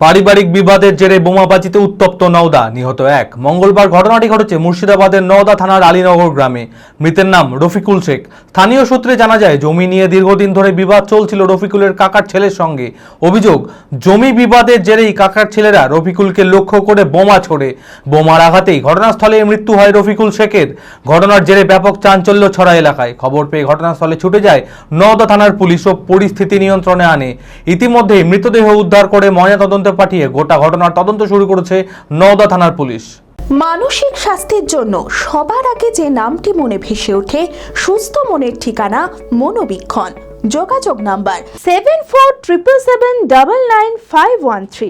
পারিবারিক বিবাদের জেরে বোমাবাজিতে উত্তপ্ত নওদা, নিহত এক। মঙ্গলবার ঘটনাটি ঘটেছে মুর্শিদাবাদের নওদা থানার আলীনগর গ্রামে। মৃতের নাম রফিকুল শেখ। স্থানীয় সূত্রে জানা যায়, জমি নিয়ে দীর্ঘদিন ধরে বিবাদ চলছিল রফিকুলের কাকার ছেলের সঙ্গে। অভিযোগ, জমি বিবাদের জেরেই কাকার ছেলেরা রফিকুলকে লক্ষ্য করে বোমা ছোড়ে। বোমার আঘাতেই ঘটনাস্থলে মৃত্যু হয় রফিকুল শেখের। ঘটনার জেরে ব্যাপক চাঞ্চল্য ছড়া এলাকায়। খবর পেয়ে ঘটনাস্থলে ছুটে যায় নওদা থানার পুলিশ ও পরিস্থিতি নিয়ন্ত্রণে আনে। ইতিমধ্যেই মৃতদেহ উদ্ধার করে ময়নাতদন্তে পাঠিয়ে গোটা ঘটনার তদন্ত শুরু করেছে নওদা থানার পুলিশ। মানসিক স্বাস্থ্যের জন্য সবার আগে যে নামটি মনে ভেসে ওঠে, সুস্থ মনের ঠিকানা মনোবীক্ষণ। যোগাযোগ number seven four triple seven double nine five one three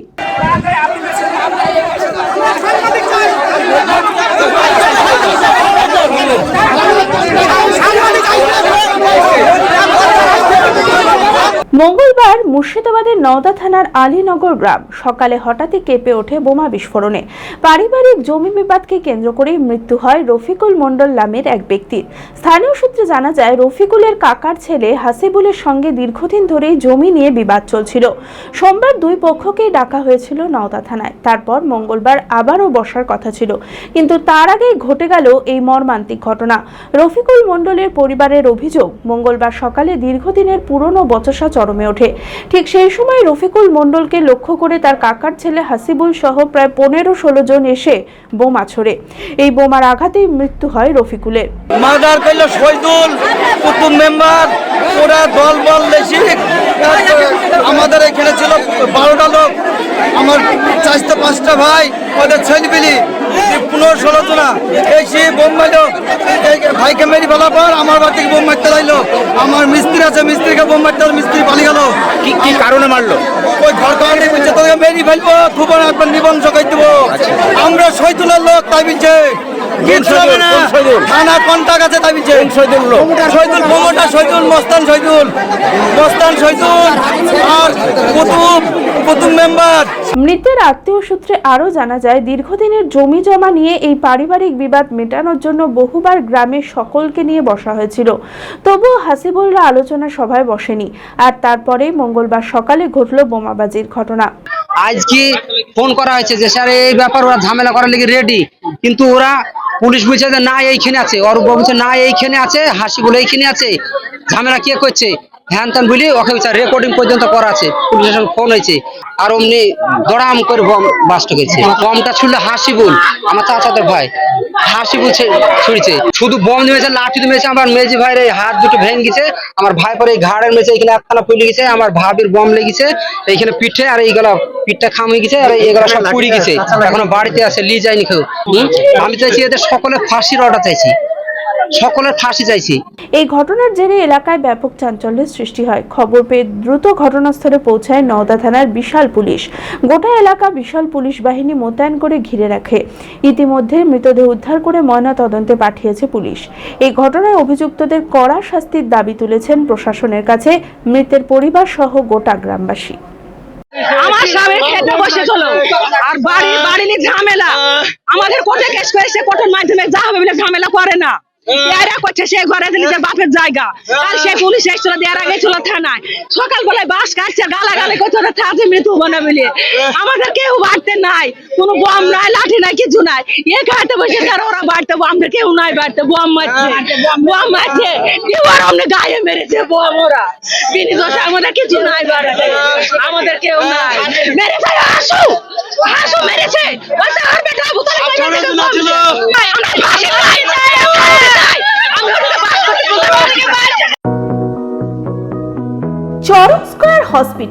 মঙ্গলবার মুর্শিদাবাদের নওদা থানার আলীনগর গ্রাম। সকালে হঠাৎই কেঁপে ওঠে বোমা বিস্ফোরণে। পারিবারিক জমি বিবাদকে কেন্দ্র করেই মৃত্যু হয় রফিকুল মণ্ডল নামের এক ব্যক্তির। স্থানীয় সূত্রে জানা যায়, রফিকুলের কাকার ছেলে হাসিবুলের সঙ্গে দীর্ঘদিন ধরেই জমি নিয়ে বিবাদ চলছিল। সোমবার দুই পক্ষকেই ডাকা হয়েছিল নওদা থানায়। তারপর মঙ্গলবার আবারও বসার কথা ছিল। কিন্তু তার আগেই ঘটে গেল এই মর্মান্তিক ঘটনা। রফিকুল মণ্ডলের পরিবারের অভিযোগ, মঙ্গলবার সকালে দীর্ঘদিনের পুরনো বচসা চরমে ওঠে। ঠিক সেই সময় রফিকুল মণ্ডলকে লক্ষ্য করে তার কাকার ছেলে হাসিবুল সহ প্রায় পনেরো ষোলো জন এসে বোমা ছোড়ে। এই বোমার আঘাতেই মৃত্যু হয় রফিকুলের। মার্ডার করল শহীদুল কুতুব মেম্বার। ওরা দল বল আমাদের এখানে ছিল বারোটা লোক। আমার চারটে পাঁচটা ভাই, ওদের ছেলেপিলি। পনেরো ষোলো জনা এসে বোম মারলো। এই ভাইকে মেরি ফেলার পর আমার বাড়ি থেকে বোম মারতে লাগল। আমার মিস্ত্রি আছে মিস্ত্রিকে বোম মারতে মিস্ত্রি পালিয়ে গেল। কি কি কারণে মারলো? ওই ঘর কারণে বলছে তোকে মেরি ফেলব খুবর একবার নিবংশ করে দেবো। আমরা শহীদুলের লোক তাই বলছে। না। কোন? থানা কন্টাক্ট আছে তাই বলছে। শহীদুল লোক? প্রমোটার শহীদুল মস্তান শহীদুল। মস্তান শহীদুল আর কুতুব। কুতুব মেম্বার মৃতের আত্মীয় সূত্রে আরও জানা যায় দীর্ঘদিনের জমি জমা নিয়ে এই পারিবারিক বিবাদ মেটানোর জন্য বহুবার গ্রামের সকলকে নিয়ে বসা হয়েছিল। তবুও হাসিবুলরা আলোচনা সভায় বসেনি। আর তারপরে মঙ্গলবার সকালে ঘটল বোমাবাজির ঘটনা। আজ কি ফোন করা হয়েছে যে স্যার এই ব্যাপার ওরা ঝামেলা করার লেগে রেডি কিন্তু ওরা পুলিশ বলছে যে না এইখানে আছে। অরূপ বলছে না এইখানে আছে হাসি বলে এইখানে আছে। ঝামেলা কে করছে? হ্যান ত্যান বলি ওকে রেকর্ডিং পর্যন্ত করা আছে, পুলিশের সঙ্গে ফোন হয়েছে। আর অমনি দড়াম করে বম বাস্ট হয়েছে বমটা ছুড়লে হাসিবুল আমার চাচাদের ভাই হাসিবুল ছুড়ছে। শুধু বম নেমেছে, লাঠি নেমেছে, আমার মেজি ভাইয়ের এই হাত দুটো ভেঙে গেছে, আমার ভাই পরে এই ঘাড়ের মেঝে এখানে একখানা ফুলে গেছে, আমার ভাবির বম লেগেছে এইখানে পিঠে আর এইগুলো পিঠটা খাম হয়ে গেছে, আর এইগুলো সব পুড়ে গেছে। এখনও বাড়িতে আছে, লি যায়নি কেউ? আমি চাইছি এদের সকলে ফাঁসির অর্ডার চাইছি। সকলের ফাঁসি চাইছি। এই ঘটনার জেরে এলাকায় ব্যাপক চাঞ্চল্যের সৃষ্টি হয়। খবর পেয়ে দ্রুত ঘটনাস্থলে পৌঁছায় নওদা থানার বিশাল পুলিশ। গোটা এলাকা বিশাল পুলিশ বাহিনী মোতায়েন করে ঘিরে রাখে। ইতিমধ্যে মৃতদেহ উদ্ধার করে ময়না তদন্তে পাঠিয়েছে পুলিশ। এই ঘটনায় অভিযুক্তদের কড়া শাস্তির দাবি তুলেছেন প্রশাসনের কাছে মৃতের পরিবার সহ গোটা গ্রামবাসী। আমার স্বামী খেতে বসেছিল। আর বাড়ি বাড়ি নিয়ে ঝামেলা। আমাদের কোর্টে কেস করে সে কোর্টের মাধ্যমে যা হবে বলে ঝামেলা করে না। এরা করছে সে ঘরে নিজের বাপের জায়গা। আর সে পুলিশ এসেছিল দেওয়ার আগে ছিল থানায়। সকালবেলায় বাস কাটছে গালাগালি করছে ওরা থাকছে মৃত্যু বলে বলে আমাদের কেউ বাড়তে নাই কোনো বম নাই লাঠি নাই কিছু নাই। এ খাইতে বসে আর ওরা বাড়তে আমাদের কেউ নাই বাড়তে বম মারছে। বম মারছে। এবার আমাদের গায়ে মেরেছে বম ওরা। বিনি দোষে আমাদের কিছু নাই বাড়তে। আমাদের কেউ নাই। মেরেছে আসু আসু মেরেছে! ওটা আর বেটা কাছে ছিল আমরা ফাঁসি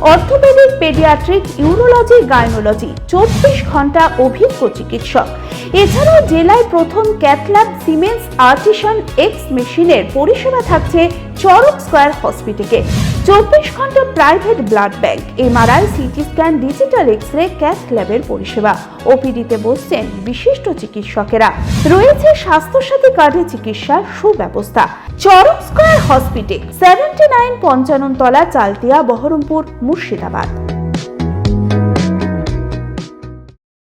orthopaedic paediatric, urology, gynaecology, চব্বিশ ঘণ্টা অভিজ্ঞ চিকিৎসক। এছাড়াও জেলায় প্রথম ক্যাথল্যাব সিমেন্স আর্টিসান এক্স মেশিনের পরিষেবা থাকছে চরক স্কয়ার হসপিটালে। চব্বিশ ঘণ্টা private blood bank, MRI, CT scan, digital X ray cath ল্যাবের পরিষেবা। ওপিডিতে বসছেন বিশিষ্ট চিকিৎসকেরা। রয়েছে স্বাস্থ্যসাথী কার্ডে চিকিৎসার সুব্যবস্থা। Charak square hospital. Seventy nine Panchanan তলা চালতিয়া বহরমপুর মুর্শিদাবাদ।